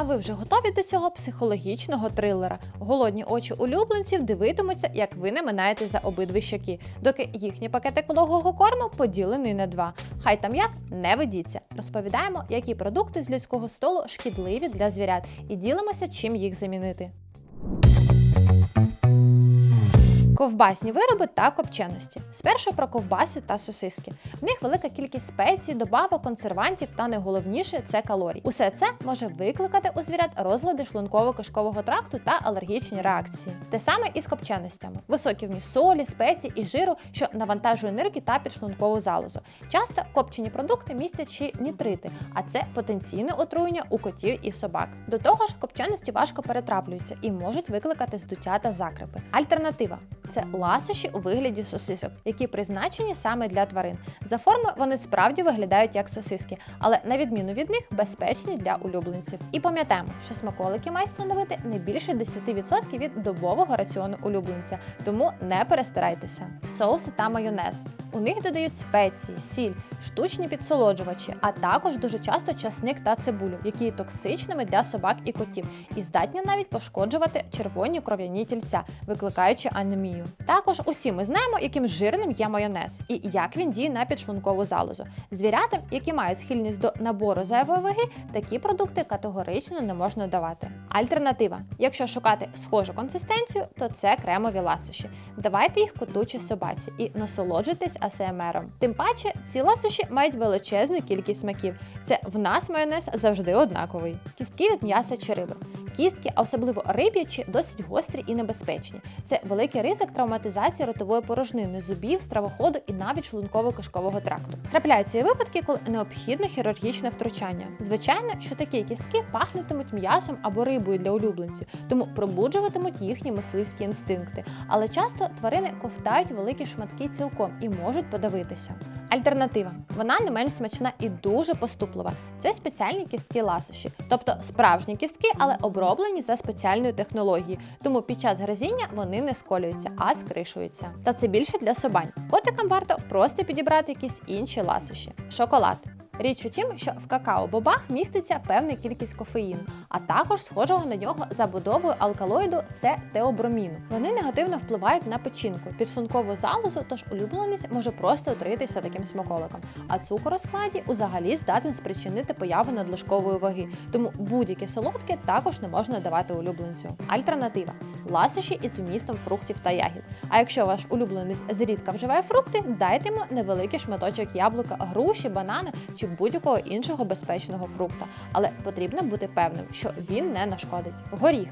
А ви вже готові до цього психологічного трилера? Голодні очі улюбленців дивитимуться, як ви не минаєте за обидві щоки, доки їхній пакетик вологого корму поділений на два. Хай там як не ведіться. Розповідаємо, які продукти з людського столу шкідливі для звірят, і ділимося, чим їх замінити. Ковбасні вироби та копченості. Спершу про ковбаси та сосиски. В них велика кількість спецій, добавок, консервантів та найголовніше це калорій. Усе це може викликати у звірят розлади шлунково-кишкового тракту та алергічні реакції. Те саме і з копченостями: високі вміст солі, спецій і жиру, що навантажує нирки та підшлункову залозу. Часто копчені продукти містять ще нітрити, а це потенційне отруєння у котів і собак. До того ж, копченості важко перетравлюються і можуть викликати здуття та закрипи. Альтернатива це ласощі у вигляді сосисок, які призначені саме для тварин. За формою вони справді виглядають як сосиски, але на відміну від них безпечні для улюбленців. І пам'ятаємо, що смаколики мають становити не більше 10% від добового раціону улюбленця, тому не перестарайтеся. Соуси та майонез. У них додають спеції, сіль, штучні підсолоджувачі, а також дуже часто часник та цибулю, які є токсичними для собак і котів, і здатні навіть пошкоджувати червоні кров'яні тільця, викликаючи анемію. Також усі ми знаємо, яким жирним є майонез і як він діє на підшлункову залозу. Звірятам, які мають схильність до набору зайвої ваги, такі продукти категорично не можна давати. Альтернатива: якщо шукати схожу консистенцію, то це кремові ласощі. Давайте їх коту чи собаці і насолоджуйтесь АСМРом. Тим паче, ці ласощі мають величезну кількість смаків. Це в нас майонез завжди однаковий. Кістки від м'яса чи риби. Кістки, а особливо риб'ячі, досить гострі і небезпечні. Це великий ризик травматизації ротової порожнини, зубів, стравоходу і навіть шлунково-кишкового тракту. Трапляються і випадки, коли необхідно хірургічне втручання. Звичайно, що такі кістки пахнутимуть м'ясом або рибою для улюбленців, тому пробуджуватимуть їхні мисливські інстинкти. Але часто тварини ковтають великі шматки цілком і можуть подавитися. Альтернатива вона не менш смачна і дуже поступлива. Це спеціальні кістки ласощі, тобто справжні кістки, але оброблені за спеціальною технологією. Тому під час гризіння вони не сколюються, а скришуються. Та це більше для собань. Котикам варто просто підібрати якісь інші ласощі. Шоколад. Річ у тім, що в какао-бобах міститься певна кількість кофеїну, а також схожого на нього забудовою алкалоїду це теоброміну. Вони негативно впливають на печінку, підшлункову залозу, тож улюбленість може просто отруїтися таким смаколиком. А цукор у складі узагалі здатен спричинити появу надлишкової ваги, тому будь-які солодкі також не можна давати улюбленцю. Альтернатива ласощі із умістом фруктів та ягід. А якщо ваш улюбленець зрідка вживає фрукти, дайте йому невеликий шматочок яблука, груші, банани чи будь-якого іншого безпечного фрукта. Але потрібно бути певним, що він не нашкодить. Горіхи.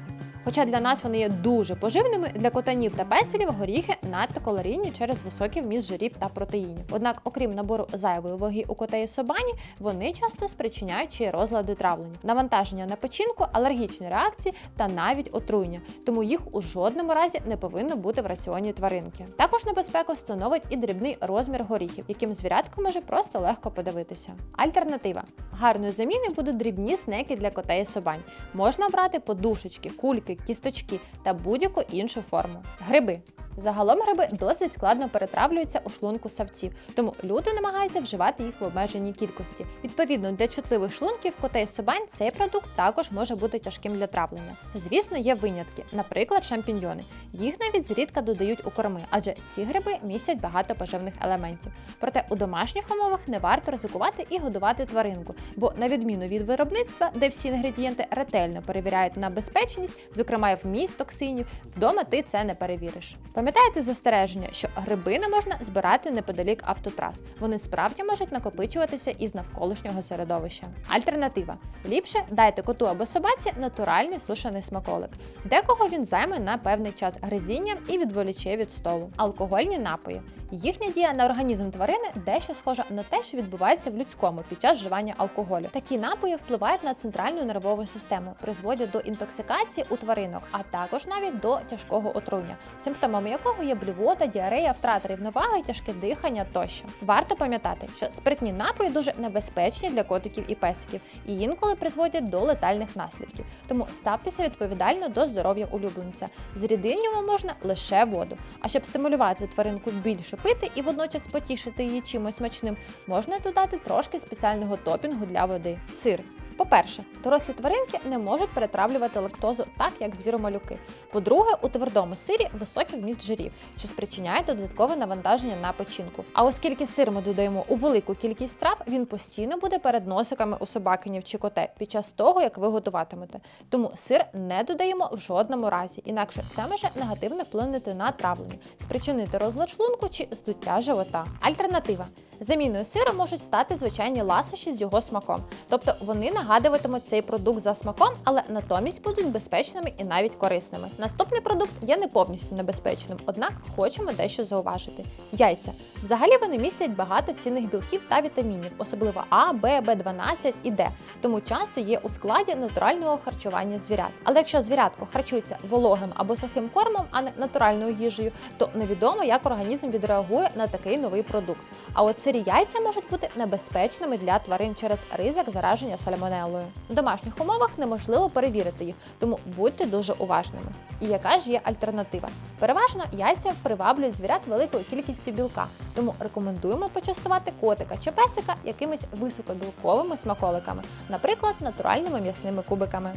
Хоча для нас вони є дуже поживними, для котанів та песелів горіхи надто калорійні через високий вміст жирів та протеїнів. Однак, окрім набору зайвої ваги у котей і собані, вони часто спричиняють ще й розлади травлення, навантаження на печінку, алергічні реакції та навіть отруєння, тому їх у жодному разі не повинно бути в раціоні тваринки. Також небезпеку становить і дрібний розмір горіхів, яким звірятко може просто легко подивитися. Альтернатива гарною заміною будуть дрібні снеки для котей собань. Можна обрати подушечки, кульки, кісточки та будь-яку іншу форму. Гриби. Загалом гриби досить складно перетравлюються у шлунку савців, тому люди намагаються вживати їх в обмеженій кількості. Відповідно, для чутливих шлунків котей собань цей продукт також може бути тяжким для травлення. Звісно, є винятки, наприклад, шампіньйони. Їх навіть зрідка додають у корми, адже ці гриби містять багато поживних елементів. Проте у домашніх умовах не варто ризикувати і годувати тваринку, бо на відміну від виробництва, де всі інгредієнти ретельно перевіряють на безпечність, зокрема вміст токсинів, вдома ти це не перевіриш. Пам'ятаєте застереження, що гриби не можна збирати неподалік автотрас. Вони справді можуть накопичуватися із навколишнього середовища. Альтернатива: ліпше дайте коту або собаці натуральний сушений смаколик. Декого він займе на певний час гризінням і відволіче від столу. Алкогольні напої. Їхня дія на організм тварини дещо схожа на те, що відбувається в людському під час вживання алкоголю. Такі напої впливають на центральну нервову систему, призводять до інтоксикації у тваринок, а також навіть до тяжкого отруєння, симптомами якого є блювота, діарея, втрата рівноваги, тяжке дихання тощо. Варто пам'ятати, що спиртні напої дуже небезпечні для котиків і песиків і інколи призводять до летальних наслідків. Тому ставтеся відповідально до здоров'я улюбленця. Зрідити йому можна лише воду. А щоб стимулювати тваринку більше пити і водночас потішити її чимось смачним, можна додати трошки спеціального топінгу для води. Сир. По-перше, дорослі тваринки не можуть перетравлювати лактозу так, як звіромалюки. По-друге, у твердому сирі високий вміст жирів, що спричиняє додаткове навантаження на печінку. А оскільки сир ми додаємо у велику кількість страв, він постійно буде перед носиками у собакинів чи коте під час того, як ви готуватимете. Тому сир не додаємо в жодному разі, інакше це може негативно вплинути на травлення, спричинити розлад шлунку чи здуття живота. Альтернатива. Заміною сиру можуть стати звичайні ласощі з його смаком, тобто вони нагадуватимуть цей продукт за смаком, але натомість будуть безпечними і навіть корисними. Наступний продукт є не повністю небезпечним, однак хочемо дещо зауважити. Яйця. Взагалі вони містять багато цінних білків та вітамінів, особливо А, Б, Б12 і Д, тому часто є у складі натурального харчування звірят. Але якщо звірятко харчується вологим або сухим кормом, а не натуральною їжею, то невідомо, як організм відреагує на такий новий продукт. А от сирі яйця можуть бути небезпечними для тварин через ризик зараження сальмонелою. В домашніх умовах неможливо перевірити їх, тому будьте дуже уважними. І яка ж є альтернатива? Переважно яйця приваблюють звірят великою кількістю білка, тому рекомендуємо почастувати котика чи песика якимись високобілковими смаколиками, наприклад, натуральними м'ясними кубиками.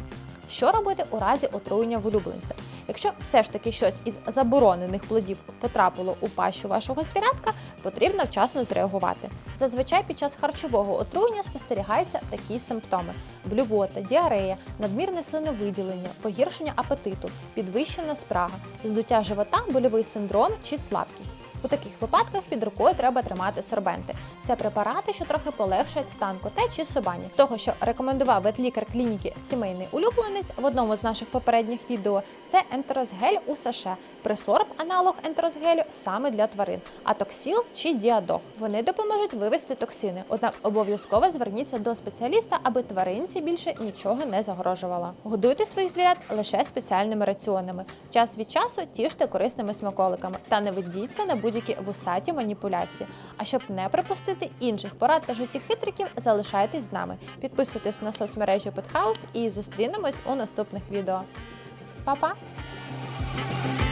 Що робити у разі отруєння в улюбленця? Якщо все ж таки щось із заборонених плодів потрапило у пащу вашого звірятка, потрібно вчасно зреагувати. Зазвичай під час харчового отруєння спостерігаються такі симптоми: блювота, діарея, надмірне слиновиділення, погіршення апетиту, підвищена спрага, здуття живота, больовий синдром чи слабкість. У таких випадках під рукою треба тримати сорбенти. Це препарати, що трохи полегшать стан коте чи собані. Того, що рекомендував ветлікар клініки сімейний улюбленець в одному з наших попередніх відео, це ентерозгель у саше, пресорб аналог ентерозгелю саме для тварин, атоксіл чи діадох. Вони допоможуть вивести токсини, однак обов'язково зверніться до спеціаліста, аби тваринці більше нічого не загрожувало. Годуйте своїх звірят лише спеціальними раціонами. Час від часу тіште корисними смаколиками та не ведіться на будь-які вусаті маніпуляції. А щоб не пропустити інших порад та життєхитриків, залишайтесь з нами. Підписуйтесь на соцмережі Петхаус і зустрінемось у наступних відео. Па-па! Thank you.